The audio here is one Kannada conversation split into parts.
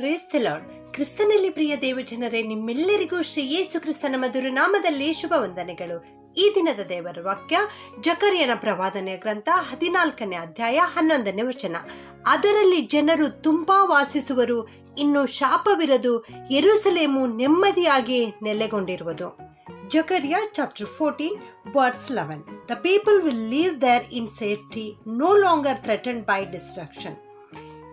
ಪ್ರೇಸ್ ದ ಲಾರ್ಡ್ ಕ್ರಿಸ್ತನಲ್ಲಿ ಪ್ರಿಯ ದೇವಜನರೇ, ನಿಮ್ಮೆಲ್ಲರಿಗೂ ಶ್ರೀ ಯೇಸು ಕ್ರಿಸ್ತನ ಮಧುರ ನಾಮದಲ್ಲಿ ಶುಭ ವಂದನೆಗಳು. ಈ ದಿನದ ದೇವರ ವಾಕ್ಯ, ಜಕರಿಯನ ಪ್ರವಾದನೆಯ ಗ್ರಂಥ, ಹದಿನಾಲ್ಕನೇ ಅಧ್ಯಾಯ, ಹನ್ನೊಂದನೇ ವಚನ. ಅದರಲ್ಲಿ ಜನರು ತುಂಬಾ ವಾಸಿಸುವರು, ಇನ್ನು ಶಾಪವಿರದು ಎರುಸಲೇಮು ನೆಮ್ಮದಿಯಾಗಿ ನೆಲೆಗೊಂಡಿರುವುದು. ಜಕರಿಯ chapter fourteen words eleven the people will live there in safety no longer threaten by destruction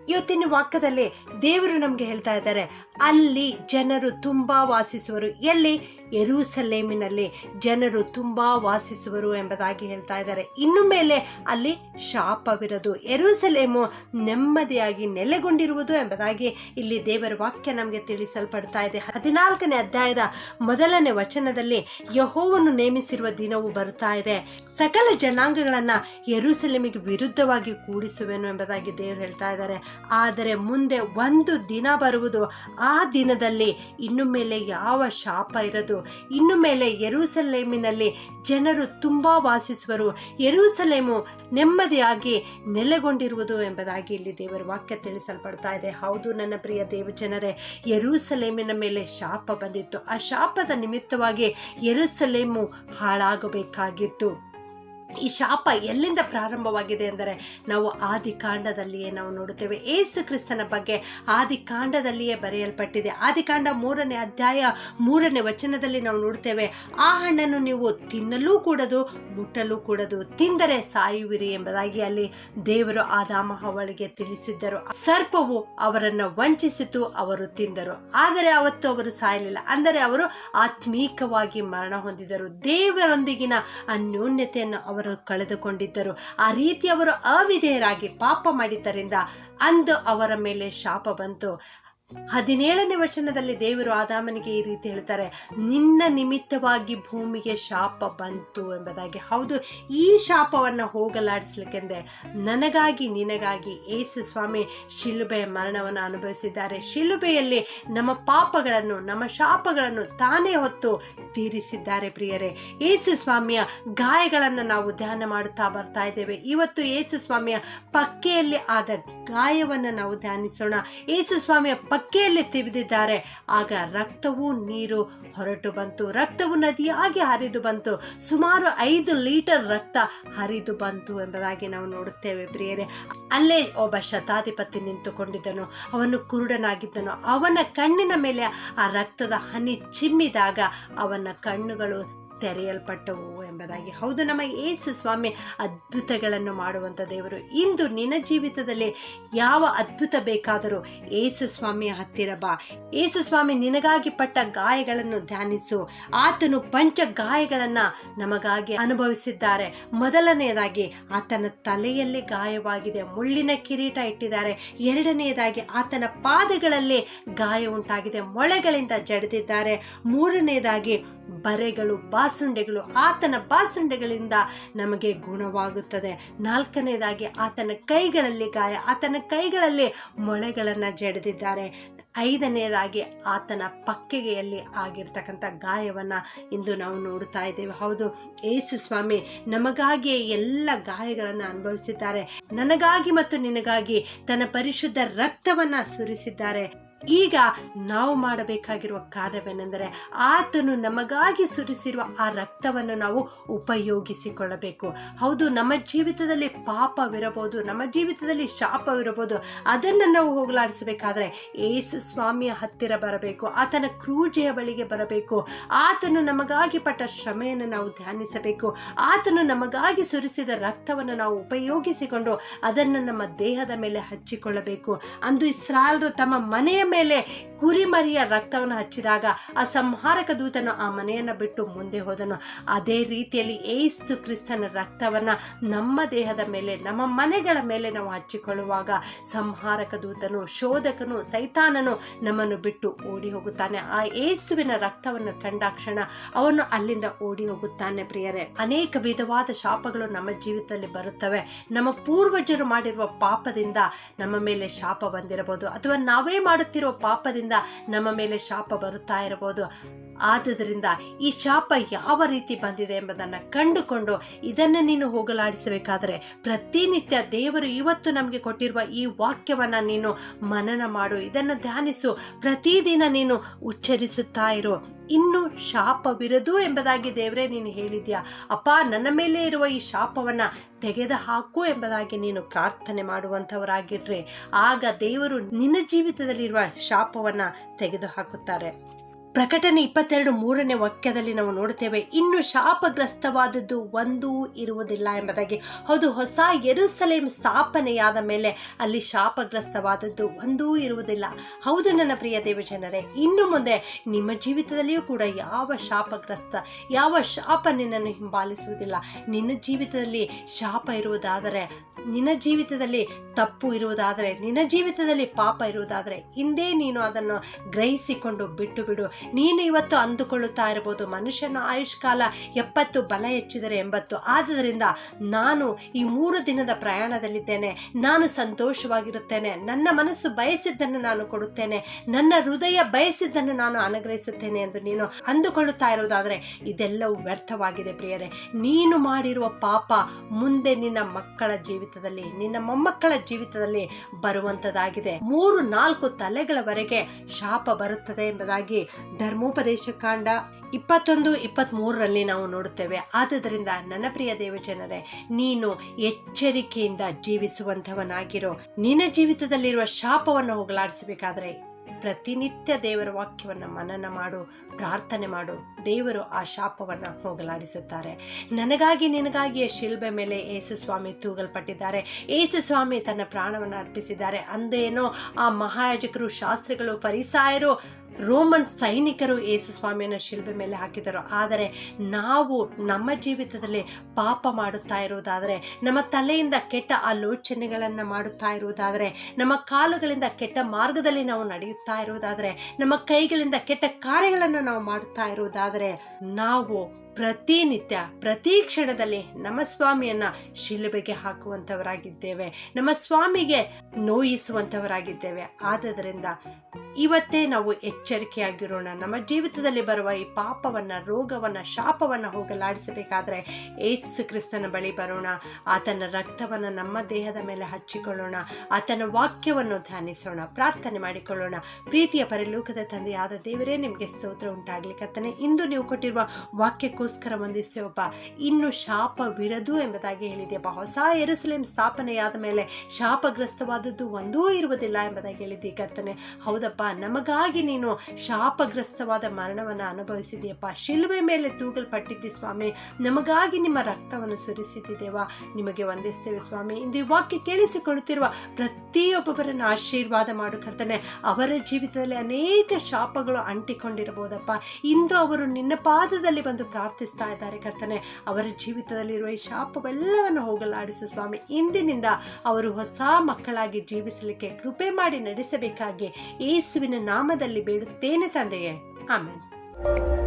ಇವತ್ತಿನ ವಾಕ್ಯದಲ್ಲಿ ದೇವರು ನಮಗೆ ಹೇಳ್ತಾ ಇದ್ದಾರೆ ಅಲ್ಲಿ ಜನರು ತುಂಬ ವಾಸಿಸುವರು. ಎಲ್ಲಿ? ಎರುಸಲೇಮಿನಲ್ಲಿ ಜನರು ತುಂಬ ವಾಸಿಸುವರು ಎಂಬುದಾಗಿ ಹೇಳ್ತಾ ಇದ್ದಾರೆ. ಇನ್ನು ಮೇಲೆ ಅಲ್ಲಿ ಶಾಪವಿರದು. ಎರುಸಲೇಮು ನೆಮ್ಮದಿಯಾಗಿ ನೆಲೆಗೊಂಡಿರುವುದು ಎಂಬುದಾಗಿ ಇಲ್ಲಿ ದೇವರ ವಾಕ್ಯ ನಮಗೆ ತಿಳಿಸಲ್ಪಡ್ತಾ ಇದೆ. ಹದಿನಾಲ್ಕನೇ ಅಧ್ಯಾಯದ ಮೊದಲನೇ ವಚನದಲ್ಲಿ ಯಹೋವನ್ನು ನೇಮಿಸಿರುವ ದಿನವು ಬರ್ತಾ ಇದೆ. ಸಕಲ ಜನಾಂಗಗಳನ್ನ ಎರುಸಲೇಮಿಗೆ ವಿರುದ್ಧವಾಗಿ ಕೂಡಿಸುವೆನು ಎಂಬುದಾಗಿ ದೇವರು ಹೇಳ್ತಾ ಇದ್ದಾರೆ. ಆದರೆ ಮುಂದೆ ಒಂದು ದಿನ ಬರುವುದು. ಆ ದಿನದಲ್ಲಿ ಇನ್ನು ಮೇಲೆ ಯಾವ ಶಾಪ ಇರದು? ಇನ್ನು ಮೇಲೆ ಯರೂಸಲೇಮಿನಲ್ಲಿ ಜನರು ತುಂಬಾ ವಾಸಿಸುವರು. ಯರೂಸಲೇಮು ನೆಮ್ಮದಿಯಾಗಿ ನೆಲೆಗೊಂಡಿರುವುದು ಎಂಬುದಾಗಿ ಇಲ್ಲಿ ದೇವರ ವಾಕ್ಯ ತಿಳಿಸಲ್ಪಡ್ತಾ ಇದೆ. ಹೌದು, ನನ್ನ ಪ್ರಿಯ ದೇವಜನರೇ, ಯರೂಸಲೇಮಿನ ಮೇಲೆ ಶಾಪ ಬಂದಿತ್ತು. ಆ ಶಾಪದ ನಿಮಿತ್ತವಾಗಿ ಯರೂಸಲೇಮು ಹಾಳಾಗಬೇಕಾಗಿತ್ತು. ಈ ಶಾಪ ಎಲ್ಲಿಂದ ಪ್ರಾರಂಭವಾಗಿದೆ ಎಂದರೆ ನಾವು ಆದಿಕಾಂಡದಲ್ಲಿಯೇ ನಾವು ನೋಡುತ್ತೇವೆ. ಏಸು ಕ್ರಿಸ್ತನ ಬಗ್ಗೆ ಆದಿಕಾಂಡದಲ್ಲಿಯೇ ಬರೆಯಲ್ಪಟ್ಟಿದೆ. ಆದಿಕಾಂಡ ಮೂರನೇ ಅಧ್ಯಾಯ ಮೂರನೇ ವಚನದಲ್ಲಿ ನಾವು ನೋಡ್ತೇವೆ ಆ ಹಣ್ಣನ್ನು ನೀವು ತಿನ್ನಲೂ ಕೂಡದು, ಮುಟ್ಟಲೂ ಕೂಡದು ತಿಂದರೆ ಸಾಯುವಿರಿ ಎಂಬುದಾಗಿ ಅಲ್ಲಿ ದೇವರು ಆದಾಮ ಅವಳಿಗೆ ತಿಳಿಸಿದ್ದರು. ಸರ್ಪವು ಅವರನ್ನು ವಂಚಿಸಿತು, ಅವರು ತಿಂದರು. ಆದರೆ ಅವತ್ತು ಅವರು ಸಾಯಲಿಲ್ಲ. ಅಂದರೆ ಅವರು ಆತ್ಮೀಕವಾಗಿ ಮರಣ ಹೊಂದಿದರು. ದೇವರೊಂದಿಗಿನ ಅನ್ಯೋನ್ಯತೆಯನ್ನು ಅವರು ಕಳೆದುಕೊಂಡಿದ್ದರು. ಆ ರೀತಿ ಅವರು ಅವಿಧೇಯರಾಗಿ ಪಾಪ ಮಾಡಿದ್ದರಿಂದ ಅಂದು ಅವರ ಮೇಲೆ ಶಾಪ ಬಂತು. ಹದಿನೇಳನೇ ವಚನದಲ್ಲಿ ದೇವರು ಆದಾಮನಿಗೆ ಈ ರೀತಿ ಹೇಳ್ತಾರೆ, ನಿನ್ನ ನಿಮಿತ್ತವಾಗಿ ಭೂಮಿಗೆ ಶಾಪ ಬಂತು ಎಂಬುದಾಗಿ. ಹೌದು, ಈ ಶಾಪವನ್ನು ಹೋಗಲಾಡಿಸ್ಲಿಕ್ಕೆಂದೆ ನನಗಾಗಿ ನಿನಗಾಗಿ ಏಸು ಸ್ವಾಮಿ ಶಿಲುಬೆಯ ಮರಣವನ್ನು ಅನುಭವಿಸಿದ್ದಾರೆ. ಶಿಲುಬೆಯಲ್ಲಿ ನಮ್ಮ ಪಾಪಗಳನ್ನು, ನಮ್ಮ ಶಾಪಗಳನ್ನು ತಾನೇ ಹೊತ್ತು ತೀರಿಸಿದ್ದಾರೆ ಪ್ರಿಯರೇ. ಏಸು ಸ್ವಾಮಿಯ ಗಾಯಗಳನ್ನು ನಾವು ಧ್ಯಾನ ಮಾಡುತ್ತಾ ಬರ್ತಾ ಇದ್ದೇವೆ. ಇವತ್ತು ಏಸು ಸ್ವಾಮಿಯ ಪಕ್ಕೆಯಲ್ಲಿ ಆದ ಗಾಯವನ್ನು ನಾವು ಧ್ಯಾನಿಸೋಣ. ಏಸು ಸ್ವಾಮಿಯ ಪಕ್ಕೆಯಲ್ಲಿ ತಿವಿದಿದ್ದಾರೆ ಆಗ ರಕ್ತವು ನೀರು ಹೊರಟು ಬಂತು. ರಕ್ತವು ನದಿಯಾಗಿ ಹರಿದು ಬಂತು. ಸುಮಾರು ಐದು ಲೀಟರ್ ರಕ್ತ ಹರಿದು ಬಂತು ಎಂಬುದಾಗಿ ನಾವು ನೋಡುತ್ತೇವೆ ಪ್ರಿಯರೇ. ಅಲ್ಲೇ ಒಬ್ಬ ಶತಾಧಿಪತಿ ನಿಂತುಕೊಂಡಿದ್ದನು. ಅವನು ಕುರುಡನಾಗಿದ್ದನು. ಅವನ ಕಣ್ಣಿನ ಮೇಲೆ ಆ ರಕ್ತದ ಹನಿ ಚಿಮ್ಮಿದಾಗ ಅವನ ಕಣ್ಣುಗಳು ತೆರೆಯಲ್ಪಟ್ಟವು ಎಂಬುದಾಗಿ. ಹೌದು, ನಮ್ಮ ಏಸು ಸ್ವಾಮಿ ಅದ್ಭುತಗಳನ್ನು ಮಾಡುವಂಥ ದೇವರು. ಇಂದು ನಿನ್ನ ಜೀವಿತದಲ್ಲಿ ಯಾವ ಅದ್ಭುತ ಬೇಕಾದರೂ ಏಸು ಸ್ವಾಮಿಯ ಹತ್ತಿರ ಬಾ. ಏಸು ಸ್ವಾಮಿ, ನಿನಗಾಗಿ ಪಟ್ಟ ಗಾಯಗಳನ್ನು ಧ್ಯಾನಿಸು. ಆತನು ಪಂಚ ಗಾಯಗಳನ್ನು ನಮಗಾಗಿ ಅನುಭವಿಸಿದ್ದಾರೆ. ಮೊದಲನೆಯದಾಗಿ ಆತನ ತಲೆಯಲ್ಲಿ ಗಾಯವಾಗಿದೆ. ಮುಳ್ಳಿನ ಕಿರೀಟ ಇಟ್ಟಿದ್ದಾರೆ. ಎರಡನೆಯದಾಗಿ ಆತನ ಪಾದಗಳಲ್ಲಿ ಗಾಯ ಉಂಟಾಗಿದೆ. ಮೊಳೆಗಳಿಂದ ಜಡಿದಿದ್ದಾರೆ. ಮೂರನೆಯದಾಗಿ ಬರೆಗಳು ಬಾಸುಂಡೆಗಳು, ಆತನ ಬಾಸುಂಡೆಗಳಿಂದ ನಮಗೆ ಗುಣವಾಗುತ್ತದೆ. ನಾಲ್ಕನೇದಾಗಿ, ಆತನ ಕೈಗಳಲ್ಲಿ ಗಾಯ, ಆತನ ಕೈಗಳಲ್ಲಿ ಮೊಳೆಗಳನ್ನು ಜಡೆದಿದ್ದಾರೆ. ಐದನೆಯದಾಗಿ ಆತನ ಪಕ್ಕೆಗೆಯಲ್ಲಿ ಆಗಿರ್ತಕ್ಕಂಥ ಗಾಯವನ್ನು ಇಂದು ನಾವು ನೋಡ್ತಾ ಇದ್ದೇವೆ. ಹೌದು, ಏಸು ಸ್ವಾಮಿ ನಮಗಾಗಿಯೇ ಎಲ್ಲ ಗಾಯಗಳನ್ನು ಅನುಭವಿಸಿದ್ದಾರೆ. ನನಗಾಗಿ ಮತ್ತು ನಿನಗಾಗಿ ತನ್ನ ಪರಿಶುದ್ಧ ರಕ್ತವನ್ನು ಸುರಿಸಿದ್ದಾರೆ. ಈಗ ನಾವು ಮಾಡಬೇಕಾಗಿರುವ ಕಾರ್ಯವೇನೆಂದರೆ ಆತನು ನಮಗಾಗಿ ಸುರಿಸಿರುವ ಆ ರಕ್ತವನ್ನು ನಾವು ಉಪಯೋಗಿಸಿಕೊಳ್ಳಬೇಕು. ಹೌದು, ನಮ್ಮ ಜೀವಿತದಲ್ಲಿ ಪಾಪವಿರಬಹುದು, ನಮ್ಮ ಜೀವಿತದಲ್ಲಿ ಶಾಪವಿರಬಹುದು, ಅದನ್ನು ನಾವು ಹೋಗಲಾಡಿಸಬೇಕಾದ್ರೆ ಏಸು ಸ್ವಾಮಿಯ ಹತ್ತಿರ ಬರಬೇಕು, ಆತನ ಕ್ರೂಜೆಯ ಬಳಿಗೆ ಬರಬೇಕು, ಆತನು ನಮಗಾಗಿ ಪಟ್ಟ ಶ್ರಮೆಯನ್ನು ನಾವು ಧ್ಯಾನಿಸಬೇಕು, ಆತನು ನಮಗಾಗಿ ಸುರಿಸಿದ ರಕ್ತವನ್ನು ನಾವು ಉಪಯೋಗಿಸಿಕೊಂಡು ಅದನ್ನು ನಮ್ಮ ದೇಹದ ಮೇಲೆ ಹಚ್ಚಿಕೊಳ್ಳಬೇಕು. ಅಂದು ಇಸ್ರಾಲ್ರು ತಮ್ಮ ಮನೆಯ ಮೇಲೆ ಕುರಿಮರಿಯ ರಕ್ತವನ್ನು ಹಚ್ಚಿದಾಗ ಆ ಸಂಹಾರಕ ದೂತನು ಆ ಮನೆಯನ್ನು ಬಿಟ್ಟು ಮುಂದೆ ಹೋದನು. ಅದೇ ರೀತಿಯಲ್ಲಿ ಏಸು ಕ್ರಿಸ್ತನ ರಕ್ತವನ್ನು ನಮ್ಮ ದೇಹದ ಮೇಲೆ, ನಮ್ಮ ಮನೆಗಳ ಮೇಲೆ ನಾವು ಹಚ್ಚಿಕೊಳ್ಳುವಾಗ ಸಂಹಾರಕ ದೂತನು, ಶೋಧಕನು, ಸೈತಾನನು ನಮ್ಮನ್ನು ಬಿಟ್ಟು ಓಡಿ ಹೋಗುತ್ತಾನೆ. ಆ ಏಸುವಿನ ರಕ್ತವನ್ನು ಕಂಡಾಕ್ಷಣ ಅವನು ಅಲ್ಲಿಂದ ಓಡಿ ಹೋಗುತ್ತಾನೆ ಪ್ರಿಯರೇ. ಅನೇಕ ವಿಧವಾದ ಶಾಪಗಳು ನಮ್ಮ ಜೀವಿತದಲ್ಲಿ ಬರುತ್ತವೆ. ನಮ್ಮ ಪೂರ್ವಜರು ಮಾಡಿರುವ ಪಾಪದಿಂದ ನಮ್ಮ ಮೇಲೆ ಶಾಪ ಬಂದಿರಬಹುದು. ಅಥವಾ ನಾವೇ ಮಾಡುತ್ತಿರುವ ಪಾಪದಿಂದ ನಮ್ಮ ಮೇಲೆ ಶಾಪ ಬರುತ್ತಾ ಇರಬಹುದು. ಆದುದರಿಂದ ಈ ಶಾಪ ಯಾವ ರೀತಿ ಬಂದಿದೆ ಎಂಬುದನ್ನು ಕಂಡುಕೊಂಡು ಇದನ್ನು ನೀನು ಹೋಗಲಾಡಿಸಬೇಕಾದರೆ ಪ್ರತಿನಿತ್ಯ ದೇವರು ಇವತ್ತು ನಮಗೆ ಕೊಟ್ಟಿರುವ ಈ ವಾಕ್ಯವನ್ನು ನೀನು ಮನನ ಮಾಡು. ಇದನ್ನು ಧ್ಯಾನಿಸು. ಪ್ರತಿದಿನ ನೀನು ಉಚ್ಚರಿಸುತ್ತಾ ಇರು. ಇನ್ನು ಶಾಪವಿರದು ಎಂಬುದಾಗಿ ದೇವರೇ ನೀನು ಹೇಳಿದ್ಯಾ? ಅಪ್ಪ, ನನ್ನ ಮೇಲೆ ಇರುವ ಈ ಶಾಪವನ್ನು ತೆಗೆದು ಹಾಕು ಎಂಬುದಾಗಿ ನೀನು ಪ್ರಾರ್ಥನೆ ಮಾಡುವಂಥವರಾಗಿರ್ರಿ. ಆಗ ದೇವರು ನಿನ್ನ ಜೀವಿತದಲ್ಲಿರುವ ಶಾಪವನ್ನು ತೆಗೆದು ಹಾಕುತ್ತಾರೆ ಪ್ರಕಟಣೆ ಇಪ್ಪತ್ತೆರಡು ಮೂರನೇ ವಾಕ್ಯದಲ್ಲಿ ನಾವು ನೋಡುತ್ತೇವೆ, ಇನ್ನು ಶಾಪಗ್ರಸ್ತವಾದದ್ದು ಒಂದೂ ಇರುವುದಿಲ್ಲ ಎಂಬುದಾಗಿ. ಹೌದು, ಹೊಸ ಎರುಸಲೇಮ್ ಸ್ಥಾಪನೆಯಾದ ಮೇಲೆ ಅಲ್ಲಿ ಶಾಪಗ್ರಸ್ತವಾದದ್ದು ಒಂದೂ ಇರುವುದಿಲ್ಲ. ಹೌದು, ನನ್ನ ಪ್ರಿಯ ದೇವಜನರೇ, ಇನ್ನು ಮುಂದೆ ನಿಮ್ಮ ಜೀವಿತದಲ್ಲಿಯೂ ಕೂಡ ಯಾವ ಶಾಪಗ್ರಸ್ತ, ಯಾವ ಶಾಪ ನಿನ್ನನ್ನು ಹಿಂಬಾಲಿಸುವುದಿಲ್ಲ. ನಿನ್ನ ಜೀವಿತದಲ್ಲಿ ಶಾಪ ಇರುವುದಾದರೆ, ನಿನ್ನ ಜೀವಿತದಲ್ಲಿ ತಪ್ಪು ಇರುವುದಾದರೆ, ನಿನ್ನ ಜೀವಿತದಲ್ಲಿ ಪಾಪ ಇರುವುದಾದರೆ, ಹಿಂದೆ ನೀನು ಅದನ್ನು ಗ್ರಹಿಸಿಕೊಂಡು ಬಿಟ್ಟು ಬಿಡು. ನೀನು ಇವತ್ತು ಅಂದುಕೊಳ್ಳುತ್ತಾ ಇರಬಹುದು. ಮನುಷ್ಯನ ಆಯುಷ್ಕಾಲ ಎಪ್ಪತ್ತು ಬಲ ಹೆಚ್ಚಿದರೆ ಎಂಬತ್ತು. ಆದ್ದರಿಂದ ನಾನು ಈ ಮೂರು ದಿನದ ಪ್ರಯಾಣದಲ್ಲಿದ್ದೇನೆ. ನಾನು ಸಂತೋಷವಾಗಿರುತ್ತೇನೆ. ನನ್ನ ಮನಸ್ಸು ಬಯಸಿದ್ದನ್ನು ನಾನು ಕೊಡುತ್ತೇನೆ. ನನ್ನ ಹೃದಯ ಬಯಸಿದ್ದನ್ನು ನಾನು ಅನುಗ್ರಹಿಸುತ್ತೇನೆ ಎಂದು ನೀನು ಅಂದುಕೊಳ್ಳುತ್ತಾ ಇರುವುದಾದರೆ ಇದೆಲ್ಲವೂ ವ್ಯರ್ಥವಾಗಿದೆ ಪ್ರಿಯರೇ. ನೀನು ಮಾಡಿರುವ ಪಾಪ ಮುಂದೆ ನಿನ್ನ ಮಕ್ಕಳ ಜೀವಿತದಲ್ಲಿ, ನಿನ್ನ ಮೊಮ್ಮಕ್ಕಳ ಜೀವಿತದಲ್ಲಿ ಬರುವಂತದಾಗಿದೆ. ಮೂರು ನಾಲ್ಕು ತಲೆಗಳವರೆಗೆ ಶಾಪ ಬರುತ್ತದೆ ಎಂಬುದಾಗಿ ಧರ್ಮೋಪದೇಶ ಕಾಂಡ ಇಪ್ಪತ್ತೊಂದು ಇಪ್ಪತ್ತ್ ಮೂರರಲ್ಲಿ ನಾವು ನೋಡುತ್ತೇವೆ. ಆದ್ದರಿಂದ ನನ್ನ ಪ್ರಿಯ ದೇವಜನರೇ, ನೀನು ಎಚ್ಚರಿಕೆಯಿಂದ ಜೀವಿಸುವಂಥವನಾಗಿರೋ. ನಿನ್ನ ಜೀವಿತದಲ್ಲಿರುವ ಶಾಪವನ್ನು ಹೋಗಲಾಡಿಸಬೇಕಾದ್ರೆ ಪ್ರತಿನಿತ್ಯ ದೇವರ ವಾಕ್ಯವನ್ನು ಮನನ ಮಾಡು, ಪ್ರಾರ್ಥನೆ ಮಾಡು. ದೇವರು ಆ ಶಾಪವನ್ನು ಹೋಗಲಾಡಿಸುತ್ತಾರೆ. ನನಗಾಗಿ ನಿನಗಾಗಿ ಶಿಲ್ಬೆ ಮೇಲೆ ಏಸು ಸ್ವಾಮಿ ತೂಗಲ್ಪಟ್ಟಿದ್ದಾರೆ. ಏಸು ಸ್ವಾಮಿ ತನ್ನ ಪ್ರಾಣವನ್ನು ಅರ್ಪಿಸಿದ್ದಾರೆ. ಅಂದೇನೋ ಆ ಮಹಾಯಾಜಕರು, ಶಾಸ್ತ್ರಿಗಳು, ಫರಿಸಾಯರು ರೋಮನ್ ಸೈನಿಕರು ಯೇಸು ಸ್ವಾಮಿಯನ್ನು ಶಿಲ್ಬೆ ಮೇಲೆ ಹಾಕಿದರು. ಆದರೆ ನಾವು ನಮ್ಮ ಜೀವಿತದಲ್ಲಿ ಪಾಪ ಮಾಡುತ್ತಾ ಇರುವುದಾದರೆ, ನಮ್ಮ ತಲೆಯಿಂದ ಕೆಟ್ಟ ಆಲೋಚನೆಗಳನ್ನು ಮಾಡುತ್ತಾ ಇರುವುದಾದರೆ, ನಮ್ಮ ಕಾಲುಗಳಿಂದ ಕೆಟ್ಟ ಮಾರ್ಗದಲ್ಲಿ ನಾವು ನಡೆಯುತ್ತಾ ಇರುವುದಾದರೆ, ನಮ್ಮ ಕೈಗಳಿಂದ ಕೆಟ್ಟ ಕಾರ್ಯಗಳನ್ನು ನಾವು ಮಾಡುತ್ತಾ ಇರುವುದಾದರೆ, ನಾವು ಪ್ರತಿನಿತ್ಯ, ಪ್ರತಿ ಕ್ಷಣದಲ್ಲಿ ನಮ್ಮ ಸ್ವಾಮಿಯನ್ನ ಶಿಲುಬೆಗೆ ಹಾಕುವಂಥವರಾಗಿದ್ದೇವೆ. ನಮ್ಮ ಸ್ವಾಮಿಗೆ ನೋಯಿಸುವಂಥವರಾಗಿದ್ದೇವೆ. ಆದ್ದರಿಂದ ಇವತ್ತೇ ನಾವು ಎಚ್ಚರಿಕೆಯಾಗಿರೋಣ. ನಮ್ಮ ಜೀವಿತದಲ್ಲಿ ಬರುವ ಈ ಪಾಪವನ್ನ, ರೋಗವನ್ನ, ಶಾಪವನ್ನ ಹೋಗಲಾಡಿಸಬೇಕಾದ್ರೆ ಏಸು ಕ್ರಿಸ್ತನ ಬಳಿ ಬರೋಣ. ಆತನ ರಕ್ತವನ್ನು ನಮ್ಮ ದೇಹದ ಮೇಲೆ ಹಚ್ಚಿಕೊಳ್ಳೋಣ. ಆತನ ವಾಕ್ಯವನ್ನು ಧ್ಯಾನಿಸೋಣ. ಪ್ರಾರ್ಥನೆ ಮಾಡಿಕೊಳ್ಳೋಣ. ಪ್ರೀತಿಯ ಪರಿಲೋಕದ ತಂದೆಯಾದ ದೇವರೇ, ನಿಮಗೆ ಸ್ತೋತ್ರ ಉಂಟಾಗ್ಲಿಕ್ಕೆ ಇಂದು ನೀವು ಕೊಟ್ಟಿರುವ ವಾಕ್ಯಕ್ಕೋಸ್ಕರ ವಂದಿಸ್ತೇವಪ್ಪ ಇನ್ನು ಶಾಪವಿರದು ಎಂಬುದಾಗಿ ಹೇಳಿದೆಯಪ್ಪ ಹೊಸ ಎರುಸಲೇಂ ಸ್ಥಾಪನೆಯಾದ ಮೇಲೆ ಶಾಪಗ್ರಸ್ತವಾದದ್ದು ಒಂದೂ ಇರುವುದಿಲ್ಲ ಎಂಬುದಾಗಿ ಹೇಳಿದ್ದಿ ಕರ್ತನೆ, ಹೌದಪ್ಪ, ನಮಗಾಗಿ ನೀನು ಶಾಪಗ್ರಸ್ತವಾದ ಮರಣವನ್ನು ಅನುಭವಿಸಿದೆಯಪ್ಪ ಶಿಲುಬೆ ಮೇಲೆ ತೂಗಲ್ಪಟ್ಟಿದ್ದಿ ಸ್ವಾಮಿ, ನಮಗಾಗಿ ನಿಮ್ಮ ರಕ್ತವನ್ನು ಸುರಿಸಿದ್ದೇವಾ ನಿಮಗೆ ವಂದಿಸ್ತೇವೆ ಸ್ವಾಮಿ. ಇಂದು ವಾಕ್ಯ ಕೇಳಿಸಿಕೊಳ್ಳುತ್ತಿರುವ ಪ್ರತಿಯೊಬ್ಬೊಬ್ಬರನ್ನು ಆಶೀರ್ವಾದ ಮಾಡು ಕರ್ತನೆ. ಅವರ ಜೀವಿತದಲ್ಲಿ ಅನೇಕ ಶಾಪಗಳು ಅಂಟಿಕೊಂಡಿರಬಹುದಪ್ಪ. ಇಂದು ಅವರು ನಿನ್ನ ಪಾದದಲ್ಲಿ ಬಂದು ಪ್ರಾರ್ಥಿಸ್ತಾ ಇದ್ದಾರೆ ಕರ್ತನೆ. ಅವರ ಜೀವಿತದಲ್ಲಿರುವ ಈ ಶಾಪವೆಲ್ಲವನ್ನು ಹೋಗಲಾಡಿಸು ಸ್ವಾಮಿ. ಇಂದಿನಿಂದ ಅವರು ಹೊಸ ಮಕ್ಕಳಾಗಿ ಜೀವಿಸಲಿಕ್ಕೆ ಕೃಪೆ ಮಾಡಿ ನಡೆಸಬೇಕಾಗಿ ಯೇಸುವಿನ ನಾಮದಲ್ಲಿ ಬೇಡುತ್ತೇನೆ ತಂದೆಯೇ. ಆಮೇಲೆ